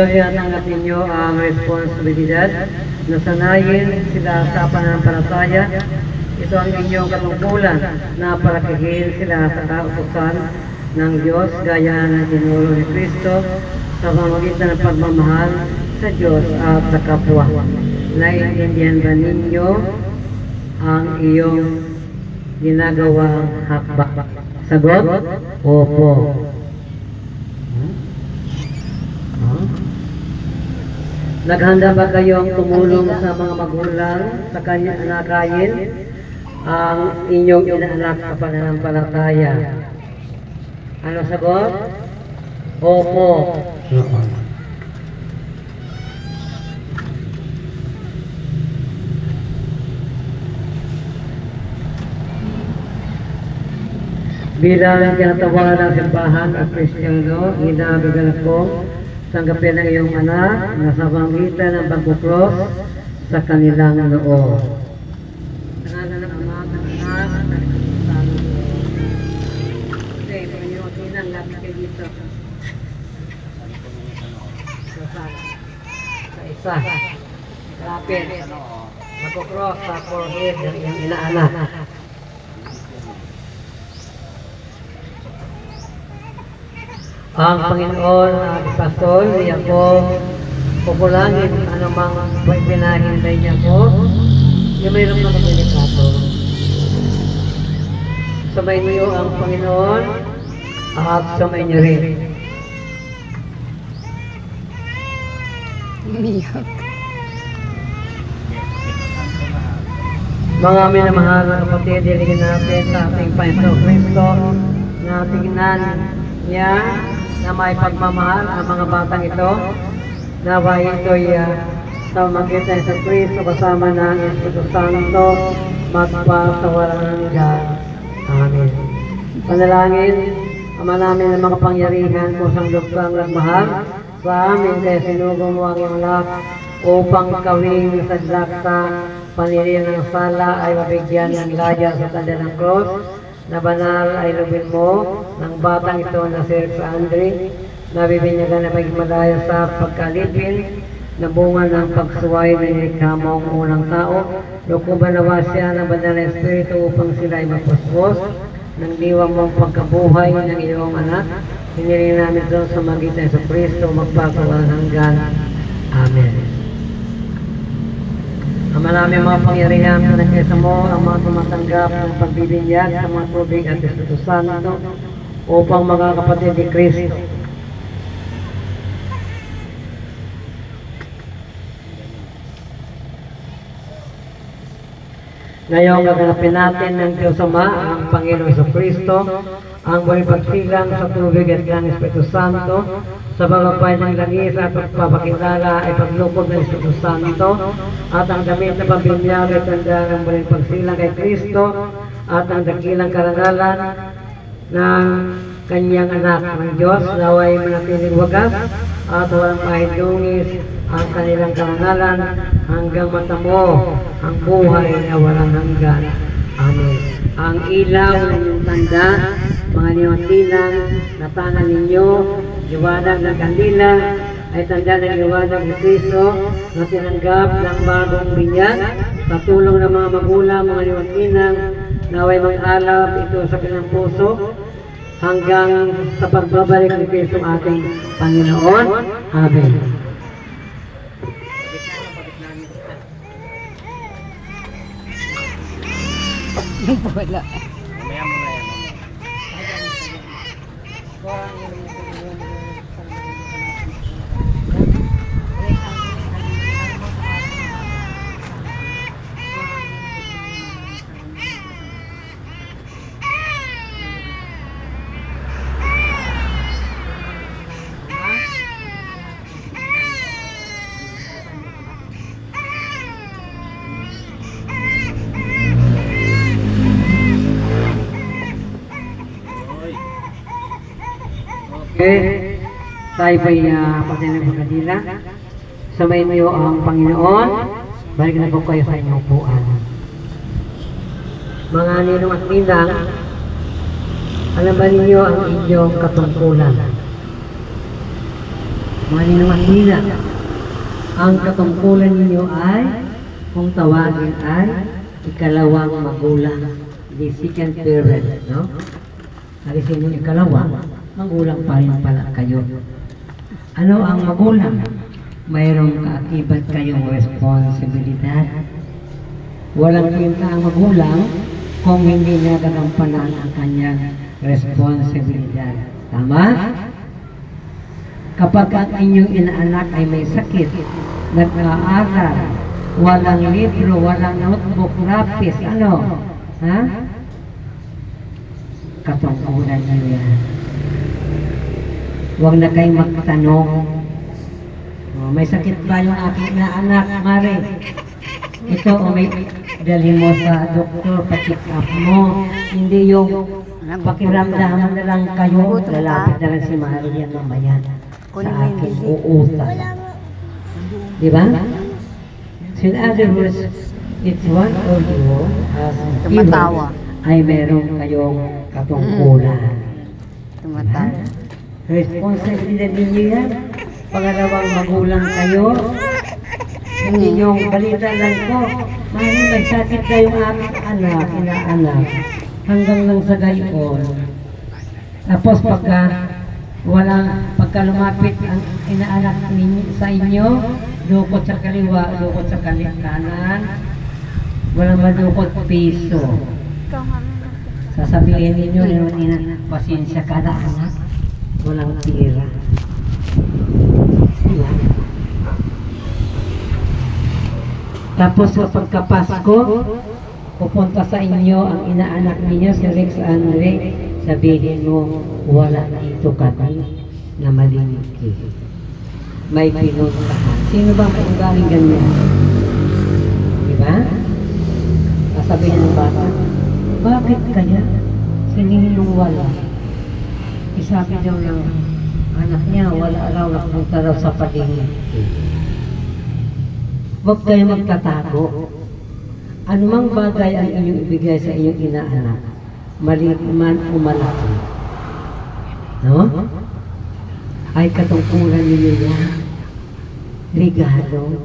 Tinatanggap ninyo ang responsibilidad na sanayin sila sa pananampalataya. Ito ang inyong katungkulan na parakihin sila sa kautusan ng Diyos gaya ng tinuro ni Kristo sa pamamagitan ng pagmamahal sa Diyos at sa kapwa. Naiintindihan ba ninyo ang iyong ginagawang hakbak? Sagot? Opo. Naghanda ba kayong tumulong sa mga magulang sa kanya anakayin ang inyong inaanak sa pananampalataya? Ano sagot? Opo. Bilang kinatawa ng simbahan at Kristiyano, inabigan ako tanggapin ang iyong anak na sa pamitan ng pagkukros sa kanilang noo. Sa isa. Lapit. Magkukros sa forehead ng iyong inaanak. Ang Panginoon at Pastor, niya ko pupulangin anumang pinahinday niya ko. Yung mayroong mga delikato. Sabay niyo ang Panginoon at sabay niyo rin. Umiyak. Mga minamahal na kapatid, diligin natin sa ating Panginoon Kristo na tingnan niya na may pagmamahal ang mga batang ito. Nawa ito'y uh, sa magitan sa Kristo kasama ng Espiritu Santo magpasawalan hanggan. Amen. Panalangin, Ama namin ng mga pangyarihan kung sang lupang nagmahal sa amin kaya sinugo mo ang iyong lahat upang kawing sadlak sa panirian ng sala ay mabigyan ng laya sa tanda ng cross na banal ay lubin mo ng batang ito na si Andre na bibinyagan na magmadaya sa pagkalipin na bunga ng pagsuway mo ang unang tao. Lukuban nawa siya ng banal na espiritu upang sila ay mapuspos ng diwa mong pagkabuhay ng iyong anak. Hiniling namin ito sa magitan sa Kristo magpapawal hanggan. Amen. Ang maraming mga pangyarihan na nagkesa mo ang mga tumatanggap ng pagbibinyag sa mga tubig at Espiritu Santo upang mga kapatid ni Kristo. Ngayon, gaganapin natin ng Diyos Ama, ang Panginoon sa Kristo, ang buhay pagsilang sa tubig at ng Espiritu Santo, sa bababay ng langis at pagpapakilala ay paglukod ng Espiritu Santo, at ang damit na pambinyag ay tanda ng buhay pagsilang kay Kristo, at ang dakilang karangalan ng kanyang anak ng Diyos, naway manatiling wagas, at walang kahindungis ang kanilang karangalan hanggang matamo ang buhay na walang hanggan. Amen. Ang ilaw ng tanda, mga niwatinang natangan ninyo, liwanag ng kandila, ay tanda ng liwanag ni Kristo na tinanggap ng bagong binyag sa tulong ng mga magulang, mga niwatinang naway mag-alab ito sa kanilang puso hanggang sa pagbabalik ni Kristo ating Panginoon. Amen. Wala. Okay. Tayo ba'y uh, patay ng pagkadila? Samayin niyo ang Panginoon. Balik na po kayo sa inyong upuan. Mga ninong at ninang, alam ba ninyo ang inyong katungkulan? Manila Manila. Ang katungkulan ninyo ay, kung tawagin ay, ikalawang magulang. The second parent, no? Alisin yung ikalawa, magulang pa rin pala kayo. Ano ang magulang? Mayroong kaakibat kayong responsibilidad. Walang kwenta ang magulang kung hindi nagagampanan ang kanyang responsibilidad. Tama? Kapag ang inyong inaanak ay may sakit, nag-aaral, walang libro, walang notebook, lapis, ano? Ha? Katungkulan niyo yan. Huwag na kayong magtanong. Oh, may sakit ba yung aking na anak, Mare? Ito, o may dali mo sa doktor, pa-check up mo. Hindi yung pakiramdaman na lang kayo, lalapit na lang si Mare yan mamaya sa akin uutan. Di ba? So in other words, it's one of you as Tumatawa. ay meron kayong katungkulan. Tumatawa. Responsibilidad ninyo yan. Pangalawang magulang kayo. Yung balita lang ko. Mami, may sakit na yung aming anak, inaanak. Hanggang lang sa gayon. Tapos pagka wala, pagka lumapit ang inaanak ninyo, sa inyo, dukot sa kaliwa, dukot sa kali- kanan, walang madukot piso. Sasabihin ninyo, pasensya ka na anak, walang tira. Yan. Tapos sa pagkapasko, pupunta sa inyo ang inaanak ninyo, si Rex Andre, sabihin mo, wala dito kami na maliniki. May pinuntahan. Sino bang kung galing ganyan? Di ba? Sasabihin ng bata, bakit kaya? Sinin yung wala. Isabi daw ng anak niya, wala raw napunta raw sa paliniki. Huwag kayo magtatago. Anumang bagay ang inyong ibigay sa inyong inaanak, maliit man o malaki. No? Ay katungkulan ninyo yan. Regalo.